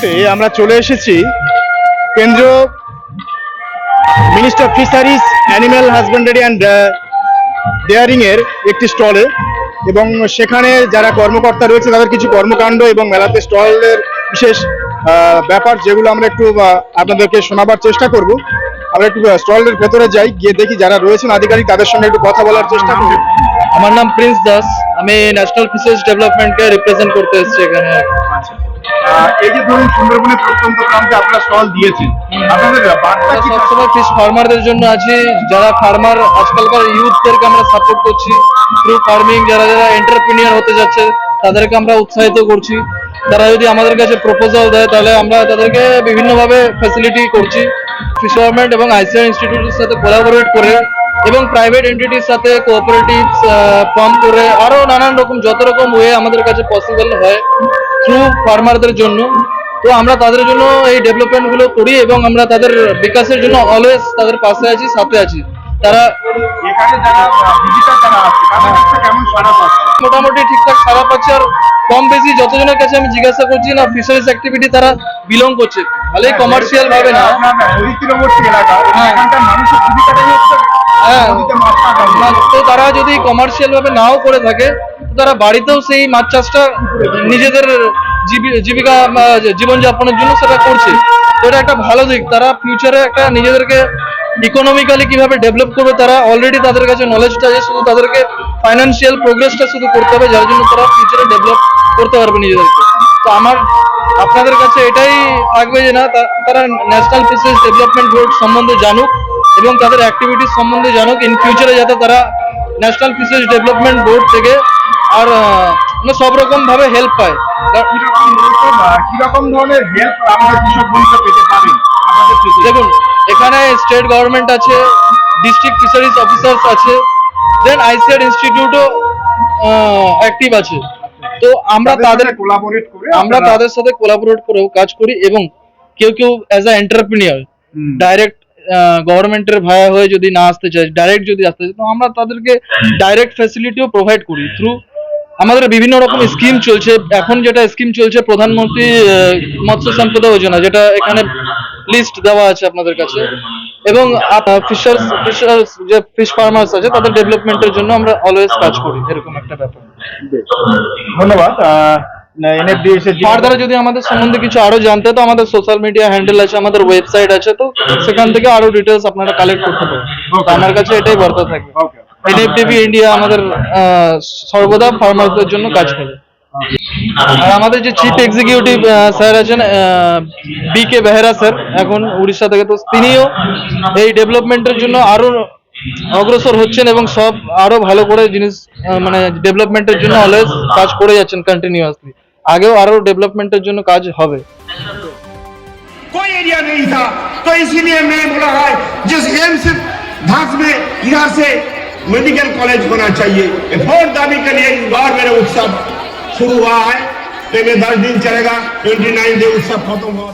মুহূর্তে আমরা চলে এসেছি। কেন্দ্রীয় minister fisheries animal husbandry and dairying এর একটি স্টলে এবং সেখানে যারা কর্মকর্তা রয়েছে তাদের কিছু কর্মকাণ্ড এবং মেলাতে স্টলের বিশেষ ব্যাপার যেগুলো আমরা একটু আপনাদেরকে শোনাবার চেষ্টা করব। আমরা একটু স্টলের ভেতরে যাই গিয়ে দেখি যারা রয়েছেন আধিকারিক তাদের সঙ্গে একটু কথা বলার চেষ্টা করব। আমার নাম প্রিন্স দাস আমি ন্যাশনাল ফিশারিজ ডেভেলপমেন্টকে রিপ্রেজেন্ট করতে এসেছি এখানে। আহ, এই যে ধরুন সুন্দরবনের প্রত্যন্ত প্রান্তে আপনারা স্টল দিয়েছেন আপনাদের বার্তা কি সবসময় ফিশ ফার্মারদের জন্য আছি যারা ফার্মার আজকালকার ইউথদেরকে আমরা সাপোর্ট করছি থ্রু ফার্মিং যারা যারা এন্টারপ্রিনিয়ার হতে যাচ্ছে তাদেরকে আমরা উৎসাহিত করছি। তারা যদি আমাদের কাছে প্রপোজাল দেয় তাহলে আমরা তাদেরকে বিভিন্নভাবে ফ্যাসিলিটি করছি ফিশারমেন্ট এবং আইসিআর ইনস্টিটিউটের সাথে কোলাবোরেট করে এবং প্রাইভেট এন্টিটির সাথে কোঅপারেটিভস ফর্ম করে আরও নানান রকম যত রকম ওয়ে আমাদের কাছে পসিবল হয় থ্রু ফার্মারদের জন্য তো আমরা তাদের জন্য এই ডেভেলপমেন্টগুলো করি এবং আমরা তাদের বিকাশের জন্য অলওয়েজ তাদের পাশে আছি সাথে আছি তারা মোটামুটি ঠিকঠাক সারা পাচ্ছে আর কম বেশি যতজনের কাছে আমি জিজ্ঞাসা করছি না ফিশারিজ অ্যাক্টিভিটি তারা বিলং করছে ভালোই কমার্শিয়াল ভাবে না হ্যাঁ। তারা যদি কমার্শিয়াল ভাবে নাও করে থাকে তারা বাড়িতেও সেই মাছ চাষটা নিজেদের জীবি- জীবিকা জীবনযাপনের জন্য সেটা করছে। তো এটা একটা ভালো দিক। তারা ফিউচারে একটা নিজেদেরকে ইকোনমিক্যালি কীভাবে ডেভেলপ করবে তারা অলরেডি তাদের কাছে নলেজটা আছে শুধু তাদেরকে ফাইন্যান্সিয়াল প্রোগ্রেসটা শুধু করতে হবে যার জন্য তারা ফিউচারে ডেভেলপ করতে পারবে নিজেদেরকে। তো আমার আপনাদের কাছে এটাই থাকবে যে না তারা ন্যাশনাল ফিশারিজ ডেভেলপমেন্ট বোর্ড সম্বন্ধে জানুক। এবং তাদের অ্যাক্টিভিটিস সম্বন্ধে জানুক। ইন ফিউচারে যাতে তারা ন্যাশনাল ফিশারিজ ডেভেলপমেন্ট বোর্ড থেকে আর সব রকম ভাবে হেল্প পায় কীরকম ধরনের হেল্প আমরা কৃষক বন্ধুরা পেতে পারি দেখুন এখানে স্টেট গভর্নমেন্ট আছে ডিস্ট্রিক্ট ফিশারিজ অফিসার্স আছে দেন আইসিআর ইনস্টিটিউটও অ্যাক্টিভ আছে। তো আমরা তাদের কোলাবোরেট করে আমরা তাদের সাথে কোলাবোরেট করেও কাজ করি এবং কেউ কেউ অ্যাজ আ এন্টারপ্রিনিয়ার ডাইরেক্ট গভর্নমেন্টের ভায়া হয়ে যদি না আসতে চায় ডাইরেক্ট যদি আসতে চায় তো আমরা তাদেরকে ডাইরেক্ট ফ্যাসিলিটিও প্রোভাইড করি থ্রু আমাদের বিভিন্ন রকম স্কিম চলছে। এখন যেটা স্কিম চলছে প্রধানমন্ত্রী মৎস্য সম্পদা যোজনা যেটা এখানে লিস্ট দেওয়া আছে আপনাদের কাছে। এবং ফিশার্স ফিশার্স যে ফিশ ফার্মার্স আছে তাদের ডেভেলপমেন্টের জন্য আমরা অলওয়েজ কাজ করি এরকম একটা ব্যাপার। ধন্যবাদ। এনএফডিএস এর ফার্দারে যদি আমাদের সম্বন্ধে কিছু আরও জানতে তো আমাদের সোশ্যাল মিডিয়া হ্যান্ডেল আছে আমাদের ওয়েবসাইট আছে তো সেখান থেকে আরও ডিটেলস আপনারা কালেক্ট করতে পারেন। তো আমার কাছে এটাই বার্তা থাকবে ওকে এনএফটিভি ইন্ডিয়া আমাদের সর্বদা ফার্মারদের জন্য কাজ করে। আর আমাদের যে চিফ এক্সিকিউটিভ স্যার আছেন বি কে বেহেরা স্যার এখন উড়িষ্যা থেকে তো তিনিও এই ডেভেলপমেন্টের জন্য আরও অগ্রসর হচ্ছেন এবং সব আরও ভালো করে জিনিস মানে ডেভেলপমেন্টের জন্য অলওয়েজ কাজ করে যাচ্ছেন কন্টিনিউয়াসলি আগেও আরো ডেভেলপমেন্টের জন্য কাজ হবে कोई एरिया नहीं था तो इसीलिए मैं बोला है जिस एम्स धास में इधर से मेडिकल कॉलेज होना चाहिए ये बहुत दाबी के लिए इस बार मेरा उत्सव शुरू हुआ है तो ये दस दिन चलेगा ट्वेंटी नाइन दिन उत्सव खत्म हुआ